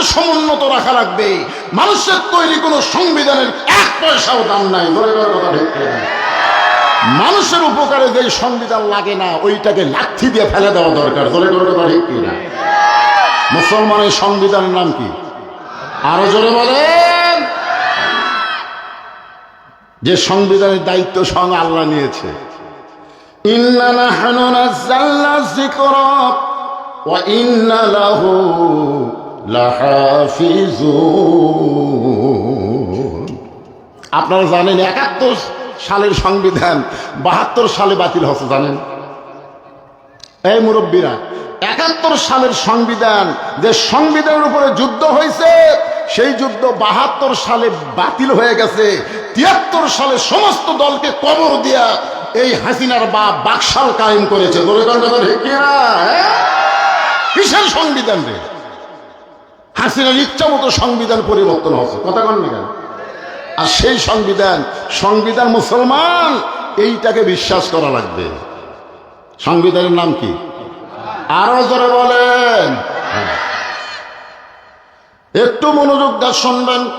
মানুষকে সমুন্নত রাখা লাগবে। মানুষের তৈরি কোনো সংবিধানের এক পয়সাও দাম নাই। ধরে কথা ঠিক? মানুষের উপকারে যে সংবিধান লাগে না, ওইটাকে লাথি দিয়ে ফেলে দেওয়া দরকার। ধরে ধরে কথা ঠিক কিনা মুসলমানের সংবিধানের নাম কি? আরও জোরে বলেন। যে সংবিধানের দায়িত্ব সঙ্গে আল্লাহ নিয়েছে। ইন্না আপনারা জানেন একাত্তর সালের সংবিধান, বাহাত্তর সালে বাতিল হচ্ছে, জানেন? এই মুরব্বীরা, একাত্তর সালের সংবিধান, যে সংবিধানের উপরে যুদ্ধ হয়েছে, সেই যুদ্ধ বাহাত্তর সালে বাতিল হয়ে গেছে। তিয়াত্তর সালে সমস্ত দলকে কবর দিয়া এই হাসিনার বা বাকশাল কায়েম করেছে। হ্যাঁ? কিসের সংবিধান রে? হাসিনার ইচ্ছা মতো সংবিধান পরিবর্তন হচ্ছে কথা কন না কেন? আর সেই সংবিধান সংবিধান মুসলমান, এইটাকে বিশ্বাস করা লাগবে। সংবিধানের নাম কি? আরও জোরে বলেন। হ্যাঁ। একটু মনোযোগ দিয়ে শুনবেন।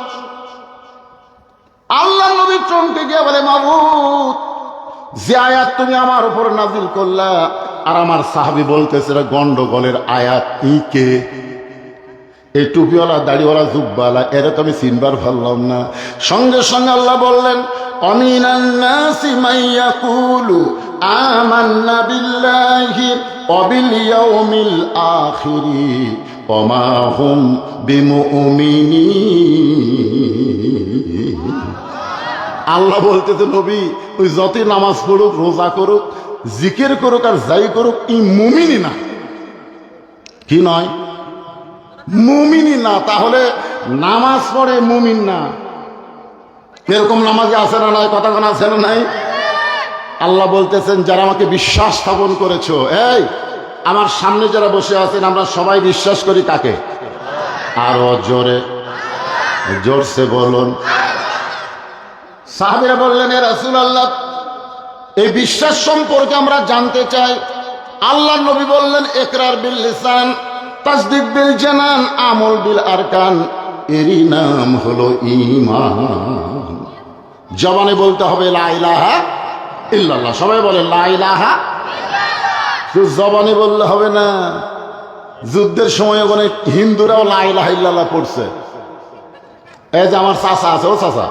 আল্লাহ নবী চমকে গিয়ে বলে, মাবুদ, যে আয়াত তুমি আমার উপর নাজিল করলা, আর আমার সাহাবি বলতেছে গন্ডগোলের আয়াত ই কে? এই টুপিওয়ালা দাড়িওয়ালা, জুব্বালা, এরা তো আমি চিনবার পারলাম না। সঙ্গে সঙ্গে আল্লাহ বললেন আল্লাহ বলতেছে, নবী, ওই যতই নামাজ পড়ুক, রোজা করুক, জিকির করুক আর যাই করুক ই মুমিনি না। কি নয়? মুমিনি না, তাহলে নামাজ পড়ে মুমিন না। এরকম নামাজে আছে না নাই কথা কোন আছে না নাই? আল্লাহ বলতেছেন, যারা আমাকে বিশ্বাস স্থাপন করেছ, এই, আমার সামনে যারা বসে আছেন, আমরা সবাই বিশ্বাস করি কাকে? আরও জোরে, জোরসে বলুন। সাহাবিরা বললেন, এ রাসুল আল্লাহ এই বিশ্বাস সম্পর্কে আমরা জানতে চাই। আল্লাহ নবী বললেন, একরার বিল লিসান। তাসদিক বিল জানান, আমল বিল আরকান, এরই নাম হলো ঈমান। জবানে বলতে হবে লা ইলাহা ইল্লাল্লাহ। সবাই বলে লা ইলাহা শুধু জবানে বললে হবে না, যুদ্ধের সময় ওখানে হিন্দুরাও লা ইলাহা ইল্লাল্লাহ পড়ছে। এই যে আমার চাচা আছে, ও চাচা।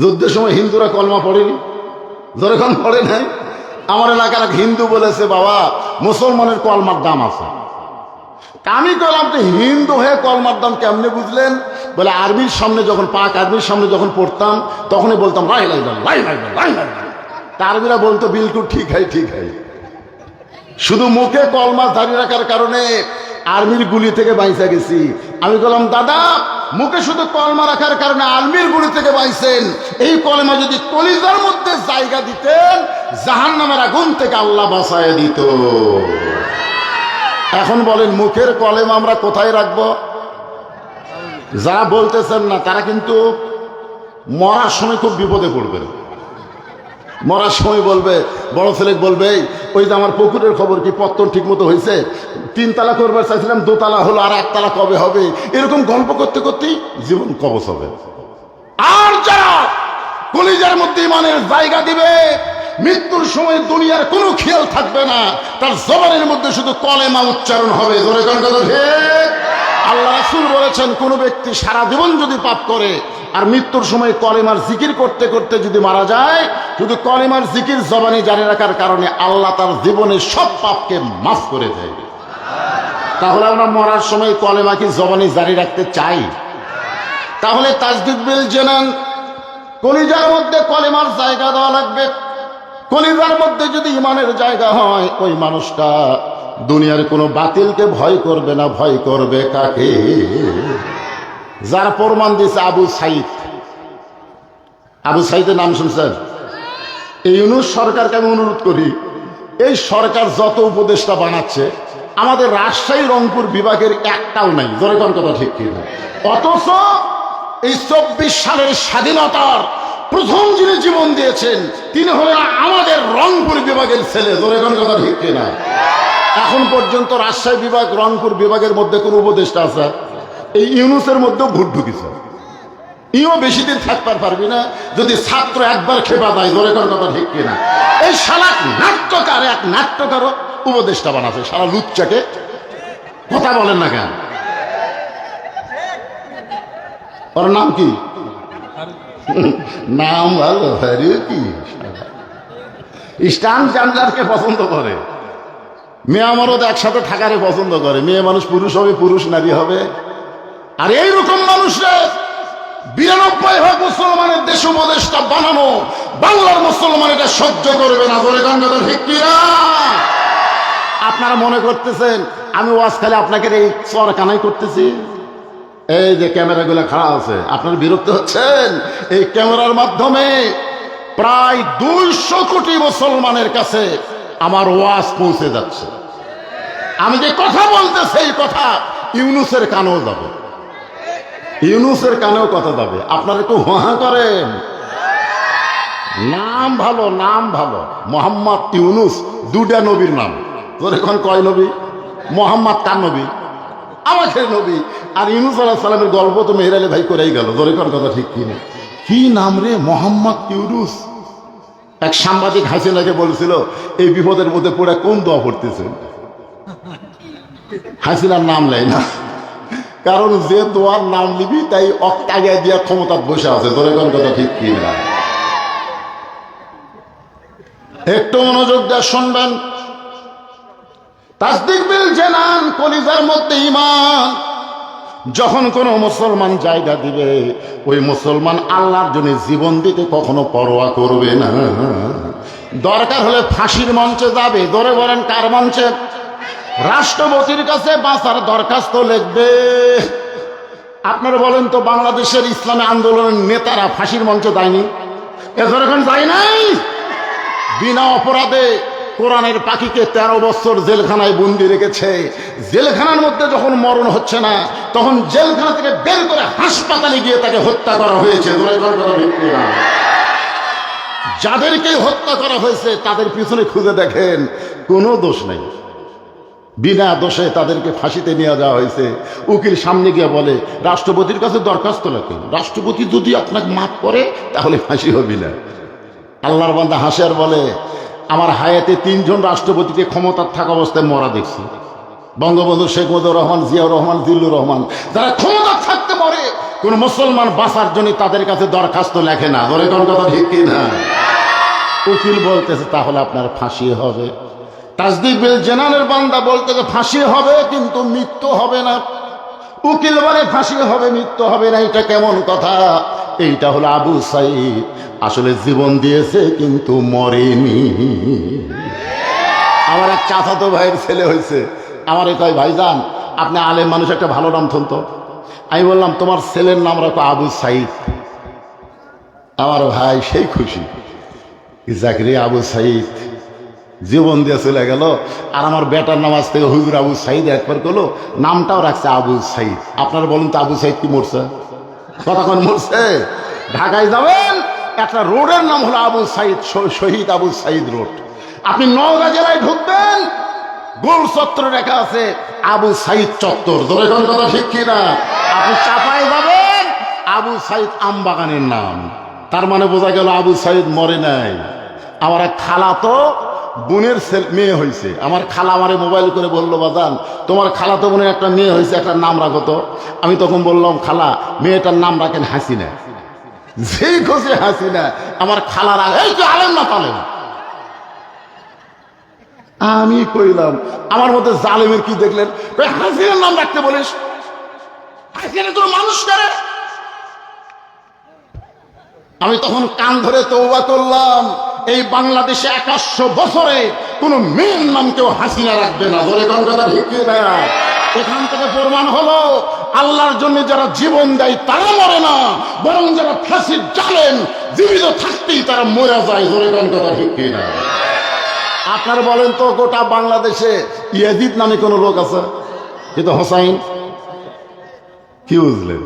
যুদ্ধের সময় হিন্দুরা কলমা পড়েনি? যখন পড়ে নাই? আমার এলাকার এক হিন্দু বলেছে, বাবা, মুসলমানের কলমার দাম আছে। আমি কলাম তো হিন্দু হয়ে কলমার দাম কেমনে বুঝলেন? বলে আর্মির সামনে যখন, পাক আর্মির সামনে যখন পড়তাম, তখনই বলতাম, লাই লাই লাই লাই লাই লাই তা বলতো, বিলকুল ঠিক হয় ঠিক হয় শুধু মুখে কলমা দাঁড়িয়ে রাখার কারণে আর্মির গুলি থেকে বাইসা গেছি। আমি বললাম দাদা, মুখে শুধু কলমা রাখার কারণে আর্মির গুলি থেকে বাইছেন এই কলমা যদি কলিজার মধ্যে জায়গা দিতেন জাহান নামের আগুন থেকে আল্লাহ বাসায় দিত। এখন বলেন, মুখের কলেম আমরা কোথায় রাখব? যারা বলতেছেন না, তারা কিন্তু মরার সময় খুব বিপদে পড়বেন। মরার সময় বলবে, বড় ছেলে বলবে ওই যে আমার পুকুরের খবর কি, পত্তন ঠিক মতো হয়েছে? তিনতলা করবার চাইছিলাম, দোতলা হলো, আর একতলা কবে হবে? এরকম গল্প করতে করতেই জীবন কবচ হবে। আর যারা কলিজার মধ্যে ইমানের জায়গা দিবে। মৃত্যুর সময় দুনিয়ার কোনো খেয়াল থাকবে না। তার জবানের মধ্যে শুধু কলেমা উচ্চারণ হবে? আল্লাহ রাসূল বলেছেন, কোন ব্যক্তি সারা জীবন যদি পাপ করে, আর মৃত্যুর সময় কলেমার জিকির করতে করতে যদি মারা যায়, শুধু কলেমার জিকির জবানি জারি রাখার কারণে আল্লাহ তার জীবনের সব পাপকে মাফ করে দেয়। তাহলে আমরা মরার সময় কলেমা কি জবানি জারি রাখতে চাই? তাহলে তাজদিদ বিল জেনান কলিজার মধ্যে কলেমার জায়গা দেওয়া লাগবে। কলিজার মধ্যে যদি ইমানের জায়গা হয়, ওই মানুষটা দুনিয়ার কোনো বাতিলকে ভয় করবে না, ভয় করবে কাকে? যার প্রমাণ দিয়েছে আবু সাইদ। আবু সাইদের নাম শুনছেন? এই ইউনুস সরকারকে আমি অনুরোধ করি, এই সরকার যত উপদেষ্টা বানাচ্ছে, আমাদের রাজশাহী রংপুর বিভাগের একটাও নাই। জোরে কোন কথা ঠিক কি না অথচ এই চব্বিশ সালের স্বাধীনতার প্রথম যিনি জীবন দিয়েছেন, তিনি হলেন আমাদের রংপুর বিভাগের ছেলে। জোরে কোন কথা ঠিক না এখন পর্যন্ত রাজশাহী বিভাগ, রংপুর বিভাগের মধ্যে কোন উপদেষ্টা আছে? এই ইউনুসের মধ্যেও ভোট ঢুকিছে। ইও বেশি দিন থাকতে পারবি না, যদি ছাত্র একবার খেপা দেয় কোন কথা ঠিক কিনা? এই শালা নাট্যকার, এক নাট্যকারও উপদেষ্টা বানাচ্ছে সারা লুচ্চাকে কথা বলেন না কেন? ওর নাম কি নাম ভালো আরে কি ইস্টান জানলারকে পছন্দ করে। মেয়ে আমারও একসাথে থাকারে পছন্দ করে। মেয়ে মানুষ পুরুষ হবে, পুরুষ নারী হবে। আর এইরকম মানুষরা বিরানব্বই ভাগ মুসলমানের দেশ উপদেশটা বানানো, বাংলার মুসলমান এটা সহ্য করবে না। বলে কিনা আপনারা মনে করতেছেন, আমি ওয়াজ খালি আপনাকে এই চর কানাই করতেছি? এই যে ক্যামেরাগুলো খাড়া আছে, আপনারা বিরক্ত হচ্ছেন? এই ক্যামেরার মাধ্যমে প্রায় দুইশো কোটি মুসলমানের কাছে আমার ওয়াজ পৌঁছে যাচ্ছে। আমি যে কথা বলতে সেই কথা, ইউনুসের কানেও যাবে। ইউনুসের কানেও কথা যাবে। আপনারা একটু হাঁ করেন। নাম ভালো নাম ভালো। মোহাম্মদ ইউনুস দুটা নবীর নাম। তোর এখন কয় নবী? মোহাম্মদ কার নবী? আমাকে নবী আর ইউনুস আলাহ সালামের গল্প তো মেহের আলী ভাই করেই গেল। এখন কথা ঠিক কি না কি নাম রে? মোহাম্মদ ইউনুস। এক সাংবাদিক হাসিনাকে বলছিল, এই বিপদের মধ্যে পড়ে কোন দোয়া পড়তেছে হাসিনার নাম নেয় না। কারণ যে দোয়ার নাম নিবি, তাই অক্টাগে দিয়া ক্ষমতা বসে আছে। তোর এখন কথা ঠিক কি না একটু মনোযোগ দিয়ে শুনবেন। তাসদিক বিল জেনান, কলিজার মধ্যে ইমান যখন কোনো মুসলমান জায়গা দিবে, ওই মুসলমান আল্লাহর জন্য জীবন দিতে কখনো পরোয়া করবে না। দরকার হলে ফাঁসির মঞ্চে যাবে ধরে বলেন কার মঞ্চে? রাষ্ট্রপতির কাছে বাঁচার দরখাস্ত লিখবে। আপনারা বলেন তো বাংলাদেশের ইসলামী আন্দোলনের নেতারা ফাঁসির মঞ্চে দেয়নি এদের এখন যায় নাই? বিনা অপরাধে কোরআনের পাখিকে তেরো বছর জেলখানায় বন্দি রেখেছে। জেলখানার মধ্যে যখন মরণ হচ্ছে না, তখন জেলখানা থেকে বের করে হাসপাতালে গিয়ে তাকে হত্যা করা হয়েছে। যাদেরকে হত্যা করা হয়েছে, তাদের পিছনে খুঁজে দেখেন, কোনো দোষ নেই। বিনা দোষে তাদেরকে ফাঁসিতে নিয়ে যাওয়া হয়েছে। উকিল সামনে গিয়ে বলে, রাষ্ট্রপতির কাছে দরখাস্ত রাখেন। রাষ্ট্রপতি যদি আপনাকে মাফ করে, তাহলে ফাঁসি হবি না। আল্লাহর বান্দা হাসে আর বলে আমার হায়াতে তিনজন রাষ্ট্রপতিকে ক্ষমতার থাকা অবস্থায় মরা দেখছি। বঙ্গবন্ধু শেখ মুজিবুর রহমান, জিয়াউর রহমান, জিল্লুর রহমান, যারা ক্ষমতা থাকতে পারে, কোন মুসলমান বাঁচার জন্য তাদের কাছে দরখাস্ত লেখে না। ধরে কোন কথা ঠিক না উকিল বলতেছে, তাহলে আপনার ফাঁসি হবে। তাজদিক বিল জেনানের বান্দা বলতেছে, ফাঁসি হবে, কিন্তু মৃত্যু হবে না। উকিল বলে ফাঁসি হবে, মৃত্যু হবে না, এটা কেমন কথা? এইটা হলো আবু সাইদ। আসলে জীবন দিয়েছে কিন্তু মরেনি। আমার এক চাচাতো ভাইয়ের ছেলে হয়েছে। আমার কয়, ভাইজান, আপনি আলেম মানুষ, একটা ভালো নাম থন তো আমি বললাম, তোমার ছেলের নাম রাখো আবু সাইদ। আমার ভাই সেই খুশি। জাকরি আবু সাইদ। জীবন দিয়ে চলে গেল। আর আমার বেটার নামাজ থেকে হুজুর আবু সাইদ একবার করল নামটাও রাখছে আবু সাইদ। আপনারা বলুন তো আবু সাইদ কি মরছে? কতক্ষণ মরছে? ঢাকায় যাবেন, একটা রোডের নাম হলো আবু সাইদ শহীদ আবু সাইদ রোড। আপনি নওগাঁ জেলায় ঢুকবেন, গোল চত্বর রেখা আছে, আবু সাইদ চত্বর। ধরে কোন কথা ঠিক কিনা? আপনি চাপায় যাবেন, আবু সাইদ আমবাগানের নাম। তার মানে বোঝা গেল আবু সাইদ মরে নাই। আমার এক খালা তো বোনের মেয়ে হয়েছে আমার খালা আমারে মোবাইল করে বলল, বাজান, তোমার খালা তো বোনের একটা মেয়ে হয়েছে একটা নাম রাখো তো। আমি তখন বললাম, খালা, মেয়েটার নাম রাখেন হাসিনা। যেই খুশি হাসিনা, আমার খালার আগে এই তো আলেম না পালেন আমি কইলাম, আমার মধ্যে জালেমের কি দেখলেন? হাসিনার নাম রাখতে বলিস? হাসিনা তোর মানুষ করে। আমি তখন কান ধরে তৌবা করলাম। এই বাংলাদেশে একাশশো বছরে কোন মেয়ের নাম কেউ হাসিনা রাখবে না। ধরে কোন কথা ঠিক এখান থেকে প্রমাণ হলো, আল্লাহর জন্য যারা জীবন দেয় তারা মরে না, বরং যারা ফাঁসির জালেন জীবিত থাকতেই তারা মরে যায়। ধরে কোন কথা ঠিক না আপনার বলেন তো, গোটা বাংলাদেশে ইয়াজিদ নামে কোনো লোক আছে? কিন্তু হোসাইন। কি বুঝলেন?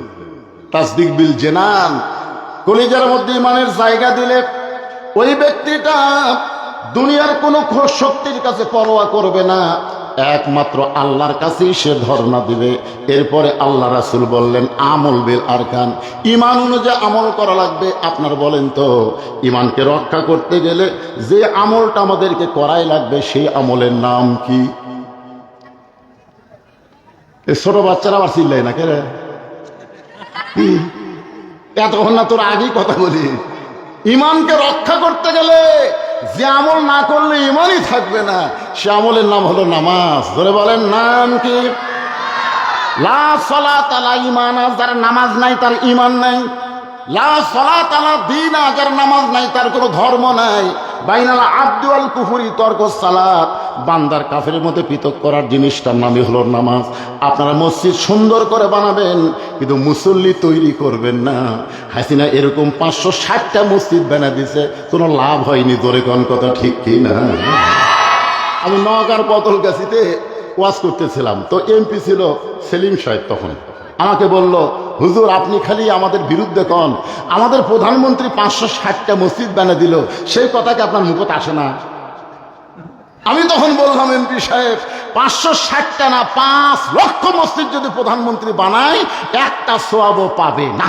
তাসদিক বিল জেনান। কলিজার মধ্যে ইমানের জায়গা দিলে ওই ব্যক্তিটা দুনিয়ার কোনো শক্তির কাছে পরোয়া করবে না। একমাত্র আল্লাহর কাছেই সে ধর্ণা দিবে। এরপরে আল্লাহ রাসুল বললেন, আমল বিল আরকান। ইমান অনুযায়ী আমল করা লাগবে। আপনার বলেন তো ইমানকে রক্ষা করতে গেলে যে আমলটা আমাদেরকে করাই লাগবে, সেই আমলের নাম কি? ছোট বাচ্চারা আবার চিল্লাই না, কে রে? এতক্ষণ না তোর আগেই কথা বলি। ইমানকে রক্ষা করতে গেলে যে আমল না করলে ইমানই থাকবে না। সে আমলের নাম হলো নামাজ। ধরে বলেন নাম কি? লা সলা তালা ইমান যার নামাজ নাই তার ইমান নাই। লা সলা তালা দিন, যার নামাজ নাই তার কোনো ধর্ম নাই। বাইনাল আব্দুল কুফুরি তর্ক সালাত। বান্দার কাফের মধ্যে পৃথক করার জিনিসটার নামই হলো নামাজ। আপনারা মসজিদ সুন্দর করে বানাবেন, কিন্তু মুসল্লি তৈরি করবেন না। হাসিনা এরকম পাঁচশো ষাটটা মসজিদ বানা দিছে, কোনো লাভ হয়নি দরে কোন কথা ঠিক কি না? আমি নগার বদল গাছিতে ওয়াজ করতেছিলাম। তো এমপি ছিল সেলিম সাহেব তখন। আমাকে বলল, হুজুর, আপনি খালি আমাদের বিরুদ্ধে কন। আমাদের প্রধানমন্ত্রী পাঁচশো ষাটটা মসজিদ বানা দিল, সেই কথাকে আপনার মুখত আসে না। আমি তখন বললাম, এমপি সাহেব, পাঁচশো ষাটটা না, পাঁচ লক্ষ মসজিদ যদি প্রধানমন্ত্রী বানায়, একটা সোয়াবও পাবে না।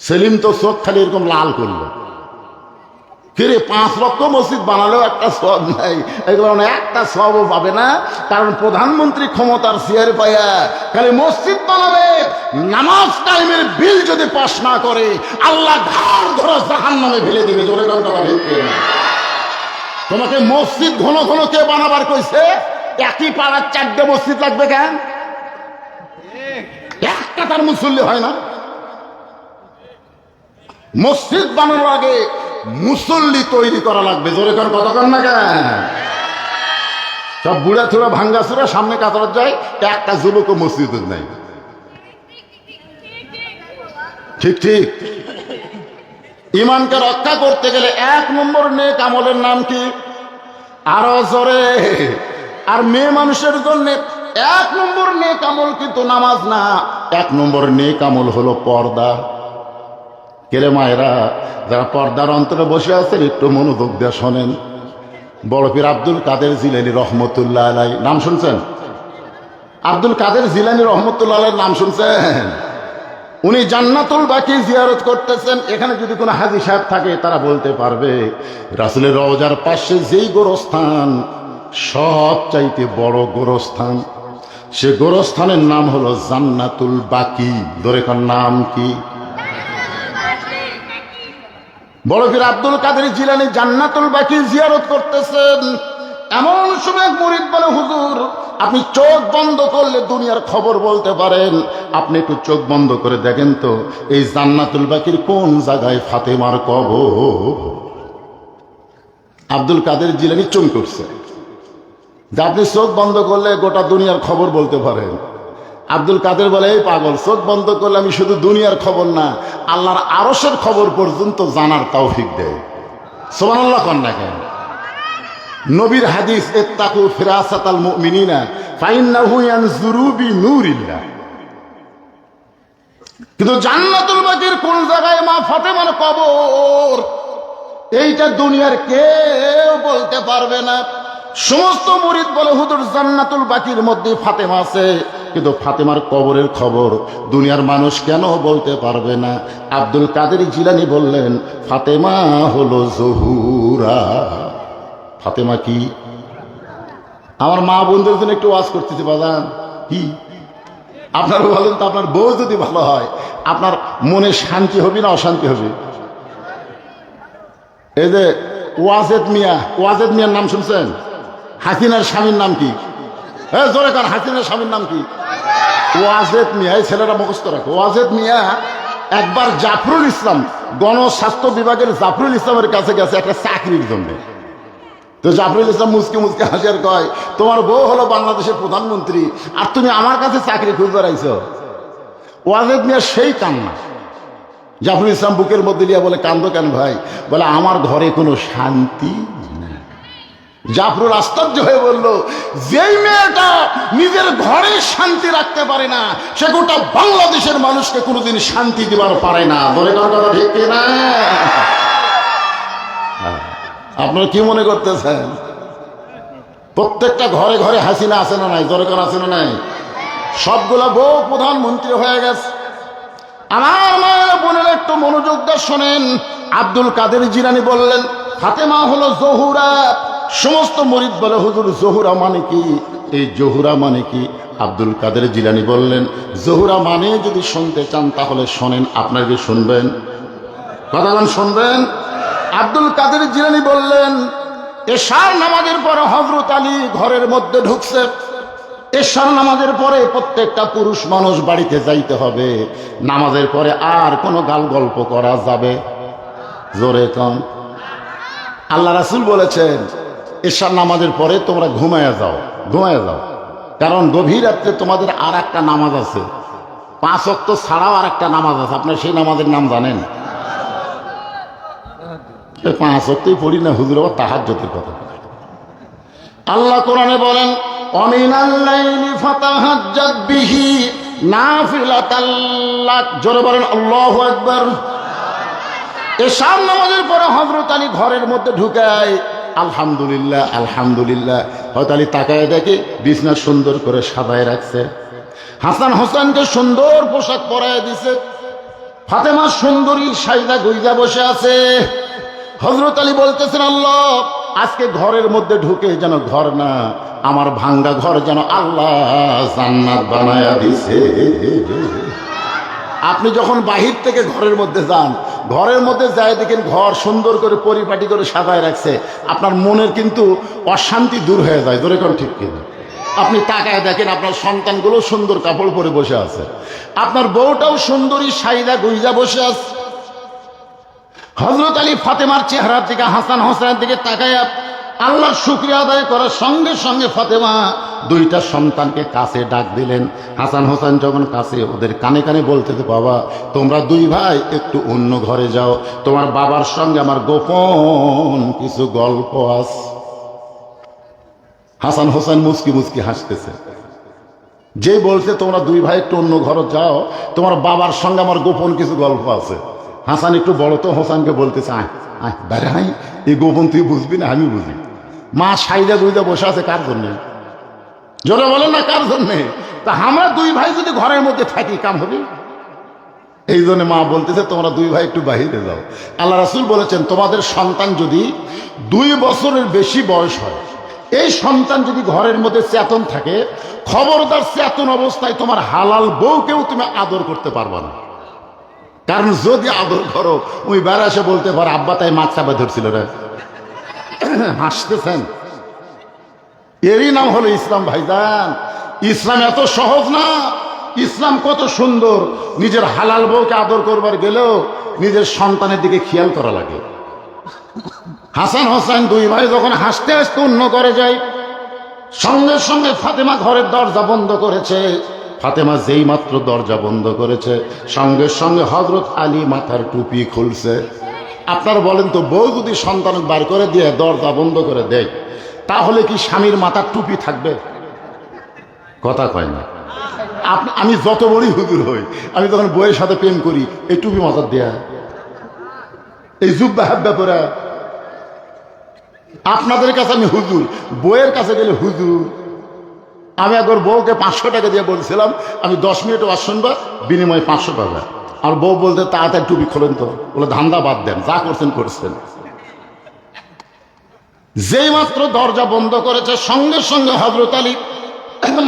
সেলিম তো চোখ খালি এরকম লাল করল। ফিরে পাঁচ লক্ষ মসজিদ বানালেও একটা সব নাই। কারণে একটা সবও পাবে না। কারণ প্রধানমন্ত্রী ক্ষমতার শেয়ার পাইয়া খালি মসজিদ বানাবে। নামাজ টাইমের বিল যদি পাস না করে, আল্লাহ ঘাড় ধরে জাহান নামে ফেলে দিবে। জোরে। তোমাকে মসজিদ ঘন ঘন কে বানাবার কইছে? একই পাড়ার চারটে মসজিদ লাগবে কেন? একটা তার মুসল্লি হয় না। মসজিদ বানানোর আগে মুসল্লি তৈরি করা লাগবে। জোরে কারণ কতক্ষণ না কেন সব বুড়া থুড়া ভাঙ্গা চুরা সামনে কাতার যায়, একটা যুবক মসজিদ নাই। ঠিক ঠিক। ইমানকে রক্ষা করতে গেলে এক নম্বর নেক আমলের নাম কি? আরও জোরে। আর মেয়ে মানুষের জন্য এক নম্বর নেক আমল কিন্তু নামাজ না, এক নম্বর নেক আমল হলো পর্দা। কেরে মায়েরা, যারা পর্দার অন্তরে বসে আছেন, একটু মনোযোগ দিয়ে শোনেন। বড় পীর আব্দুল কাদের জিলানি রহমতুল্লাহ আলাই, নাম শুনছেন? আব্দুল কাদের জিলানি রহমতুল্লাহ আলাই নাম শুনছেন? উনি জান্নাতুল বাকি জিয়ারত করতেছেন, এখানে যদি কোনো হাজি সাহেব থাকে, তারা বলতে পারবে, রাসুলের রওজার পাশে যেই গোরস্থান সব চাইতে বড় গোরস্থান, সে গোরস্থানের নাম হলো জান্নাতুল বাকি। দরেখার নাম কি? বড় পীর আব্দুল কাদের জিলানি জান্নাতুল বাকি জিয়ারত করতেছেন। এমন সময় মুরিদ বলে, হুজুর, আপনি চোখ বন্ধ করলে দুনিয়ার খবর বলতে পারেন। আপনি একটু চোখ বন্ধ করে দেখেন তো, এই জান্নাতুল বাকির কোন জায়গায় ফাতেমার কবর? আব্দুল কাদের জিলানি চুম করছে। যে আপনি চোখ বন্ধ করলে গোটা দুনিয়ার খবর বলতে পারেন। আব্দুল কাদের বলে, এই পাগল, চোখ বন্ধ করলে আমি শুধু দুনিয়ার খবর না আল্লাহর আরসের খবর পর্যন্ত জানার তৌফিক দেয়। সোমান আল্লাহ কন্যা কেন? নবীর হাদিস এত্তাকু ফাইন্নাহু ইয়ানজুরু বিনুরিল্লাহ। কিন্তু জান্নাতুল বাকির কোন জায়গায় মা ফাতেমার কবর? এইটা দুনিয়ার কেউ বলতে পারবে না। সমস্ত মরিদ বলে হুদুর জান্নাতুল বাকির মধ্যে ফাতেমা আছে। কিন্তু ফাতেমার কবরের খবর দুনিয়ার মানুষ কেন বলতে পারবে না? আব্দুল কাদের জিলানি বললেন, ফাতেমা হলো জহুরা। ফাতেমা কি? আমার মা বোনদের জন্য একটু ওয়াজ করতেছি, বাজান। কি? আপনারা বলেন তো, আপনার বউ যদি ভালো হয়, আপনার মনে শান্তি হবে না অশান্তি হবে? এই যে ওয়াজেদ মিয়া, ওয়াজেদ মিয়ার নাম শুনছেন? হাসিনার স্বামীর নাম কি? হ্যাঁ জোরে কার, হাসিনার স্বামীর নাম কি? ওয়াজেদ মিয়া, এই ছেলেরা মুখস্থ রাখো। ওয়াজেদ মিয়া একবার জাফরুল ইসলাম, গণস্বাস্থ্য বিভাগের জাফরুল ইসলামের কাছে গেছে একটা চাকরির জন্য। তো জাফরুল ইসলাম মুসকে মুসকে হাসিয়ার কয়, তোমার বউ হলো বাংলাদেশের প্রধানমন্ত্রী, আর তুমি আমার কাছে চাকরি খুঁজে বেড়াইছো ওয়াজেদ মিয়া সেই কান্না। জাফরুল ইসলাম বুকের মধ্যে নিয়ে বলে, কান্দ কেন ভাই? বলে, আমার ঘরে কোনো শান্তি। জাফরুল আশ্চর্য হয়ে বলল, যেই মেয়েটা নিজের ঘরে শান্তি রাখতে পারে না, সে গোটা বাংলাদেশের মানুষকে কোনোদিন শান্তি দিবার পারে না। বলে কথা ঠিক না? আপনারা কি মনে করতেছেন? প্রত্যেকটা ঘরে ঘরে হাসিনা আছে না নাই? দরকার আছে না নাই? সবগুলা বউ প্রধানমন্ত্রী হয়ে গেছে। আমার মায়ের বোনের একটু মনোযোগ দিয়ে শোনেন। আব্দুল কাদের জিরানি বললেন, ফাতেমা হলো জহুরা। সমস্ত মরিদ বলে, হুজুর, জহুরা মানে কি? এই জহুরা মানে কি? আব্দুল কাদের জিলানি বললেন, জহুরা মানে যদি শুনতে চান, তাহলে শোনেন, আপনার কি শুনবেন? কথাগান শুনবেন? আব্দুল কাদের জিলানি বললেন, এশার নামাজের পর হজরত আলী ঘরের মধ্যে ঢুকছে। এশার নামাজের পরে প্রত্যেকটা পুরুষ মানুষ বাড়িতে যাইতে হবে। নামাজের পরে আর কোনো গাল গল্প করা যাবে? জোরে কম আল্লাহ রাসুল বলেছেন এশার নামাজের পরে তোমরা ঘুমায় যাও ঘুমায় যাও। কারণ গভীর রাত্রে তোমাদের আর একটা নামাজ আছে। পাঁচ অক্ত ছাড়াও আর একটা নামাজ আছে। আপনার সেই নামাজের নাম জানেন? পাঁচ অক্তই পড়ি না, হুজুর আবার তাহার জ্যোতির কথা আল্লাহ কোরআনে বলেন ফাতাহাজ্জাত বিহি নাফিলাতাল্লাক জোরে বলেন, আল্লাহু আকবার। এশার নামাজের পরে হজরত আলী ঘরের মধ্যে ঢুকায় আলহামদুলিল্লাহ আলহামদুলিল্লাহ। হয়তো আলী তাকায় দেখে বিছনা সুন্দর করে সাজায় রাখছে। হাসান হোসেনকে সুন্দর পোশাক পরায় দিছে। ফাতেমা সুন্দরী সাইদা গুইজা বসে আছে। হজরত আলী বলতেছেন, আল্লাহ, আজকে ঘরের মধ্যে ঢুকে যেন ঘর না, আমার ভাঙ্গা ঘর যেন আল্লাহ জান্নাত বানায়া দিছে। আপনি যখন বাহির থেকে ঘরের মধ্যে যান, ঘরের মধ্যে যায় দেখেন ঘর সুন্দর করে পরিপাটি করে সাজায় রাখছে, আপনার মনের কিন্তু অশান্তি দূর হয়ে যায়। কোন ঠিক কিনা? আপনি তাকায় দেখেন আপনার সন্তানগুলো সুন্দর কাপড় পরে বসে আছে। আপনার বউটাও সুন্দরী সাইদা গুইজা বসে আছে। হজরত আলী ফাতেমার চেহারার দিকে, হাসান হোসেনের দিকে তাকায় আল্লাহর শুক্রিয়া আদায় করার সঙ্গে সঙ্গে ফাতেমা দুইটা সন্তানকে কাছে ডাক দিলেন। হাসান হোসেন যখন কাছে ওদের কানে কানে বলতেছে বাবা, তোমরা দুই ভাই, একটু অন্য ঘরে যাও। তোমার বাবার সঙ্গে আমার গোপন কিছু গল্প আছে। হাসান হোসেন মুসকি মুসকি হাসতেছে। যে বলছে, তোমরা দুই ভাই, একটু অন্য ঘরে যাও। তোমার বাবার সঙ্গে আমার গোপন কিছু গল্প আছে। হাসান একটু বড় তো হোসানকে বলতেছে আয় আয় হাই এই গোপন তুই বুঝবি না, আমি বুঝি। মা সাইদা গুইদা বসে আছে কার জন্যে? জোরে বলেন না কার জন্যে? তা আমরা দুই ভাই যদি ঘরের মধ্যে থাকি, কাম হবে? এই জন্য মা বলতেছে, তোমরা দুই ভাই একটু বাহিরে যাও। আল্লাহ রাসুল বলেছেন, তোমাদের সন্তান যদি দুই বছরের বেশি বয়স হয়, এই সন্তান যদি ঘরের মধ্যে চেতন থাকে, খবরদার চেতন অবস্থায় তোমার হালাল বউকেও তুমি আদর করতে পারবা না। কারণ যদি আদর করো, ওই বেড়া এসে বলতে পারো, আব্বা তাই মাছ চাপা ধরছিল রে। হাসতেছেন। এরই নাম হলো ইসলাম ভাইজান। ইসলাম এত সহজ না। ইসলাম কত সুন্দর। নিজের হালাল বউকে আদর করবার গেলেও নিজের সন্তানের দিকে খেয়াল করা লাগে। হাসান হোসেন দুই ভাই যখন হাসতে হাসতে অন্য করে যায়, সঙ্গে সঙ্গে ফাতেমা ঘরের দরজা বন্ধ করেছে। ফাতেমা যেই মাত্র দরজা বন্ধ করেছে, সঙ্গে সঙ্গে হজরত আলী মাথার টুপি খুলছে। আপনার বলেন তো, বউ যদি সন্তান বার করে দিয়ে দরজা বন্ধ করে দেয়, তাহলে কি স্বামীর মাথার টুপি থাকবে? কথা কয় না। আমি যত বড়ই হুজুর হই, আমি তখন বইয়ের সাথে প্রেম করি, এই টুপি মাথার দেয়া, এই জুব্বা হাব্বা করে আপনাদের কাছে আমি হুজুর বইয়ের কাছে গেলে হুজুর। আমি একবার বউকে পাঁচশো টাকা দিয়ে বলছিলাম, আমি দশ মিনিট ওয়াজ শুনবা, বিনিময়ে পাঁচশো টাকা আর বউ বলতে তাড়াতাড়ি টুপি খোলেন তো। বলে, ধান্দা বাদ দেন, যা করছেন করছেন। যেই মাত্র দরজা বন্ধ করেছে, সঙ্গে সঙ্গে হজরত আলী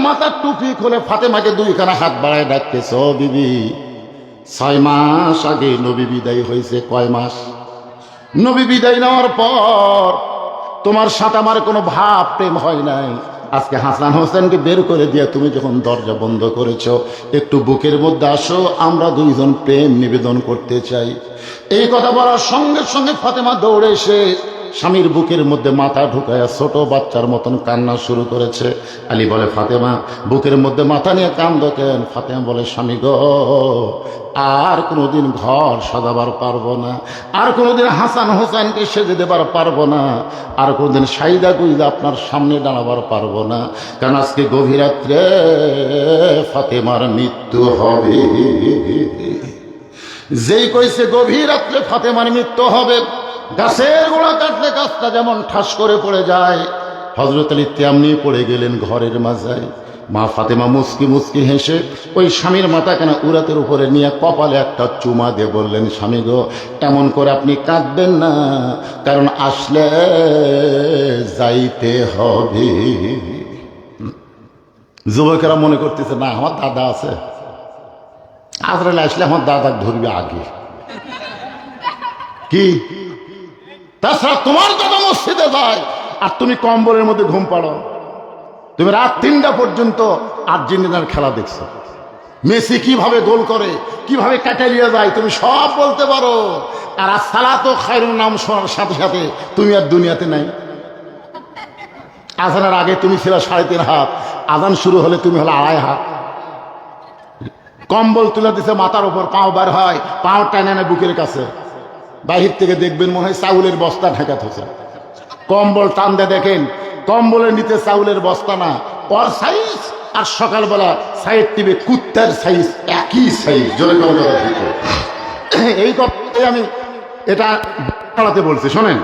মাথার টুপি খুলে ফাতেমাকে দুইখানা হাত বাড়ায় ডাকতেছ বিবি, ছয় মাস আগে নবী বিদায় হয়েছে, কয় মাস? নবী বিদায় নেওয়ার পর তোমার সাথে আমার কোনো ভাব, প্রেম হয় নাই। আজকে হাসান হোসেনকে বের করে দিয়ে তুমি যখন দরজা বন্ধ করেছ, একটু বুকের মধ্যে আসো, আমরা দুইজন প্রেম নিবেদন করতে চাই। এই কথা বলার সঙ্গে সঙ্গে ফাতেমা দৌড়ে এসে স্বামীর বুকের মধ্যে মাথা ঢুকায়া ছোট বাচ্চার মতন কান্না শুরু করেছে। আলী বলে, ফাতেমা, বুকের মধ্যে মাথা নিয়ে কেন? ফাতেমা বলে, স্বামী গো, আর কোনোদিন ঘর সাজাবার পারব না, আর কোনোদিন হাসান হোসেনকে সেজে দেবার পারব না, আর কোনোদিন সাইদা গুইদা আপনার সামনে দাঁড়াবার পারব না, কারণ আজকে গভীর রাত্রে ফাতেমার মৃত্যু হবে। যেই কইছে, গভীর রাত্রে ফাতেমার মৃত্যু হবে গাছের গোড়া কাটলে গাছটা যেমন ঠাস করে পড়ে যায় হজরত আলী তেমনি পড়ে গেলেন ঘরের মাঝায়। মা ফাতেমা মুসকি মুসকি হেসে ওই স্বামীর মাথা কেন উরাতের উপরে নিয়ে কপালে একটা চুমা দিয়ে বললেন, স্বামী গো, এমন করে আপনি কাঁদবেন না, কারণ আসলে যাইতে হবে। যুবকেরা মনে করতেছে, না, আমার দাদা আছে। আজরাইল আসলে আমার দাদা ধরবে আগে। কি? তাছাড়া তোমার দাদা মসজিদে যায়, আর তুমি কম্বলের মধ্যে ঘুম পাড়ো। তুমি রাত তিনটা পর্যন্ত আর্জেন্টিনার খেলা দেখছ। মেসি কীভাবে গোল করে, কীভাবে কাটালিয়ে যায়, তুমি সব বলতে পারো। আর সালা তো খায়রুর নাম শোনার সাথে সাথে তুমি আর দুনিয়াতে নাই। আজানের আগে তুমি ছিল সাড়ে তিন হাত, আজান শুরু হলে তুমি হলো আড়াই হাত। কম্বল তুলে দিছে মাথার উপর, পাও বার হয়, পাও টানে বুকের কাছে। বাহির থেকে দেখবেন মনে হয় চাউলের বস্তা ঢাকা থাকে কম্বল টান দিয়ে দেখেন, কম্বলের নিতে চাউলের বস্তা না। ওর সাইজ আর সকালবেলা সাইড টিভি কুত্তার সাইজ একই সাইজ জোরে এই কথাই আমি এটা চালাতে বলছি, শোনেন।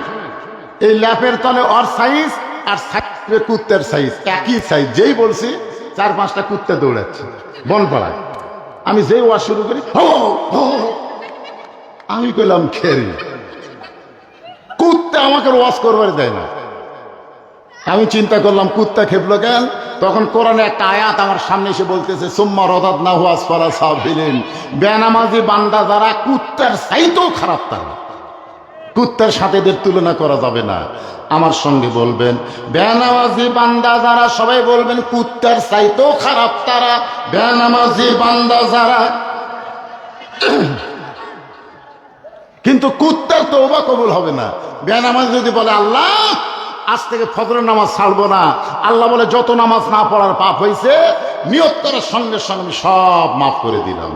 এই ল্যাপের তলে অর সাইজ আর সাইডে কুত্তার সাইজ একই সাইজ যেই বলছি, চার পাঁচটা কুত্তা দৌড়াচ্ছে, বনপাড়ায়। আমি যেই ওয়াজ শুরু করি হো হো আমি কইলাম খেরি কুত্তা আমাকে ওয়াজ করবার দেয় না। আমি চিন্তা করলাম, কুত্তা খেপলো কেন? তখন কোরআনে একটা আয়াত আমার সামনে এসে বলতেছে, সুম্মা রদাত না হুয়াস ফলা সাবিলিন। বেনামাজি বান্দা যারা কুত্তার চাইতেও খারাপ তারা। কুত্তার সাথে এদের তুলনা করা যাবে না। আমার সঙ্গে বলবেন, বেনামাজি বান্দা যারা, সবাই বলবেন, কুত্তার চাইতেও খারাপ তারা। বেনামাজি বান্দা যারা কিন্তু কুত্তার তো ওবা কবুল হবে না। বেনামাজ যদি বলে, আল্লাহ, আজ থেকে ফজরের নামাজ ছাড়বো না। আল্লাহ বলে, যত নামাজ না পড়ার পাপ হয়েছে নিয়ত করার সঙ্গে সঙ্গে সব মাফ করে দিলাম।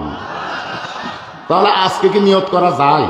তাহলে আজকে কি নিয়ত করা যায়?